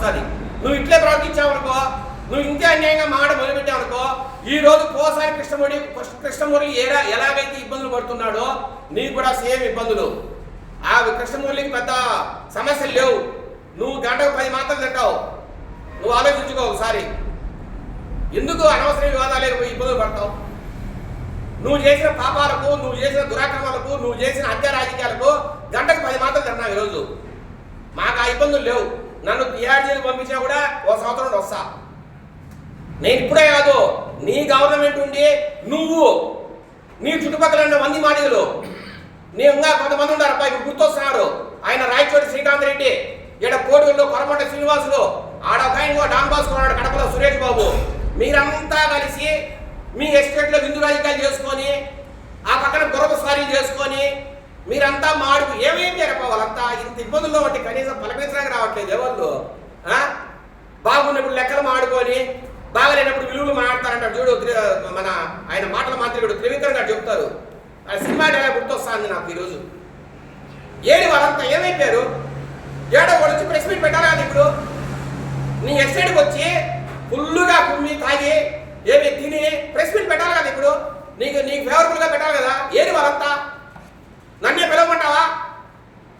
వస్తుంది. నువ్వు ఇట్లే ప్రవర్తించావు అనుకో నువ్వు ఇంతే అన్యాయంగా మాట మొదలుపెట్టావు అనుకో ఈ రోజు కోసారి కృష్ణముడి కృష్ణమూర్తి ఎలా ఎలాగైతే ఇబ్బందులు పడుతున్నాడో నీకు కూడా సేమ్ ఇబ్బందులు. ఆ కృష్ణమూర్తికి పెద్ద సమస్యలు లేవు. నువ్వు గంటకు పది మాత్రం తింటావు. నువ్వు ఆలోచించుకో ఒకసారి. ఎందుకు అనవసర వివాదాలు ఇబ్బందులు పడతావు? నువ్వు చేసిన పాపాలకు నువ్వు చేసిన దురాక్రమాలకు నువ్వు చేసిన హత్య రాజకీయాలకు గంటకు పది మాత్రం తిన్నావు ఈరోజు. మాకు ఆ ఇబ్బందులు లేవు. నన్ను తిహార్ జైలు పంపించినా కూడా ఓ సంవత్సరం వస్తా. నేను ఇప్పుడే కాదు నీ గవర్నమెంట్ ఉండి నువ్వు నీ చుట్టుపక్కల ఉన్న మంది మాడిగలు నీ ఇంకా కొంతమంది ఉన్నారు అబ్బాయి ఇప్పుడు గుర్తొస్తున్నారు. ఆయన రాయచోటి శ్రీకాంత్ రెడ్డి ఈడ కోడూరులో కొరమంట శ్రీనివాసులు ఆడ ఒక ఆయన డాన్ బాస్ కొన్నాడు కడపలో సురేష్ బాబు. మీరంతా కలిసి మీ ఎస్టేట్లో విందు రాజకీయాలు చేసుకొని ఆ పక్కన గొరవ స్వారీ చేసుకొని మీరంతా మాడుకు ఏమేం జరపవాలంతా వాళ్ళంతా ఇంత ఇబ్బందుల్లో బట్టి కనీసం పలకరించడానికి రావట్లేదు ఎవరు బాగున్నప్పుడు లెక్కలు మాడుకొని బాగలేనప్పుడు విలువలు మాట్లాడతారంటాడు చూడు మన ఆయన మాటల మాంత్రికుడు త్రివిక్రమ్ గారు చెప్తారు. ఆ సినిమా డైలాగ్ గుర్తొస్తుంది నాకు ఈరోజు. ఏడు వాళ్ళంతా ఏమైపోయారు? ఏడో వాడు వచ్చి ప్రెస్ మీట్ పెట్టాలి కదా ఇప్పుడు? నీ ఎస్టేట్కి వచ్చి ఫుల్లుగా కుమ్మి తాగి ఏమి తిని ప్రెస్ మీట్ పెట్టాలి కదా ఇప్పుడు? నీకు నీకు ఫేవరబుల్గా పెట్టాలి కదా? ఏది వాళ్ళంతా నన్నే పిలవమంటావా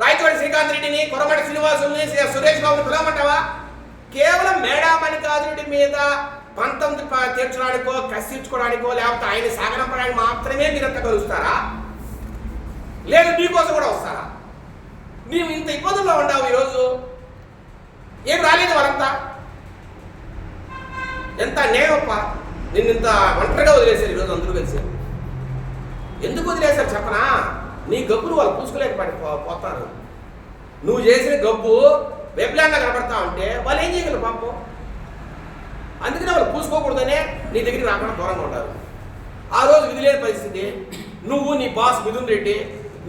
రాయచోటి శ్రీకాంత్ రెడ్డిని కొరమటి శ్రీనివాసుల్ని సురేష్ బాబుని పిలవమంటావా? కేవలం మేడా మల్లికార్జునుడి మీద పంతం తీర్చడానికో కసిర్చుకోవడానికో లేకపోతే ఆయన సాగనంపడానికి మాత్రమే మీరంతా కలుస్తారా లేదు నీకోసం కూడా వస్తారా? నీవు ఇంత ఇబ్బందుల్లో ఉన్నావు ఈరోజు. ఏం రాలేదు వాళ్ళంతా ఎంత నేమప్ప నిన్ను ఇంత ఒంటరిగా వదిలేశారు ఈరోజు అందరూ కలిసి. ఎందుకు వదిలేశారు చెప్పనా? నీ గబ్బులు వాళ్ళు పూసుకోలేకపోయి పో- పోతారు. నువ్వు చేసిన గబ్బు వెబ్లాంగా కనబడతా ఉంటే వాళ్ళు ఏం చేయగలరు పాపం? అందుకనే వాళ్ళు పూసుకోకూడదనే నీ దగ్గరికి రాకుండా దూరంగా ఉంటారు. ఆ రోజు విధి లేని పరిస్థితి. నువ్వు నీ బాస్ మిథున్ రెడ్డి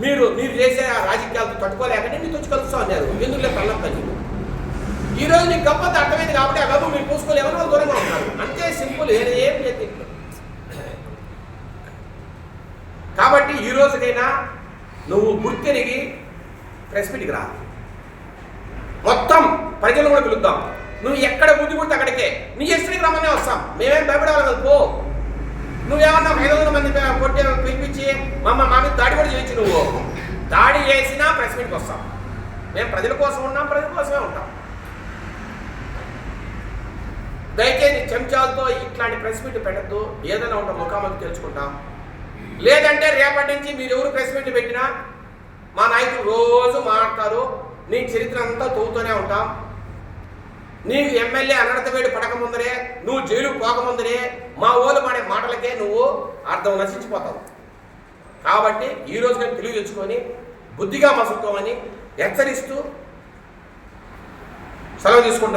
మీరు మీరు చేసే ఆ రాజకీయాలతో తట్టుకోలేకనే నీతో వచ్చి కలుస్తా ఉన్నారు ఎందుకులే లేదు పని ఈ రోజు నీకు గొప్ప అర్థమైంది కాబట్టి ఆ గబ్బు మీరు పూసుకోలేమని వాళ్ళు దూరంగా ఉంటారు అంతే సింపుల్ ఏం లేదు కాబట్టి ఈ రోజుకైనా నువ్వు గుర్తిరిగి ప్రెస్ మీట్కి రా. మొత్తం ప్రజలు కూడా పిలుద్దాం. నువ్వు ఎక్కడ బుద్ధి పుడితే అక్కడికే. నీ ఎస్టీకి రమ్మనే వస్తాం. మేమేం భయపడాలి పో. నువ్వేమన్నా ఐదు వందల మంది కొట్టి పిలిపించి మమ్మ మా మీద దాడి కూడా చేయొచ్చు నువ్వు. దాడి చేసినా ప్రెస్ మీట్కి వస్తాం. మేము ప్రజల కోసం ఉన్నాం ప్రజల కోసమే ఉంటాం. దయచేసి చెంచాలతో ఇట్లాంటి ప్రెస్ మీట్ పెట్టద్దు. ఏదైనా ఉంటాం ముఖాముఖి తెలుసుకుంటాం. లేదంటే రేపటి నుంచి మీరు ఎవరు ప్రెస్ మీట్ పెట్టినా మా నాయకులు రోజు మాట్లాడతారు. నీ చరిత్ర అంతా తవ్వుతూనే ఉంటాం. నీకు ఎమ్మెల్యే అనడతవేడి పడక ముందరే నువ్వు జైలు పోకముందరే మా ఓలు మాడే మాటలకే నువ్వు అర్థం నశించిపోతావు. కాబట్టి ఈ రోజు నేను తెలివి తెచ్చుకొని బుద్ధిగా మసులుకోమని హెచ్చరిస్తూ సెలవు తీసుకుంటున్నాను.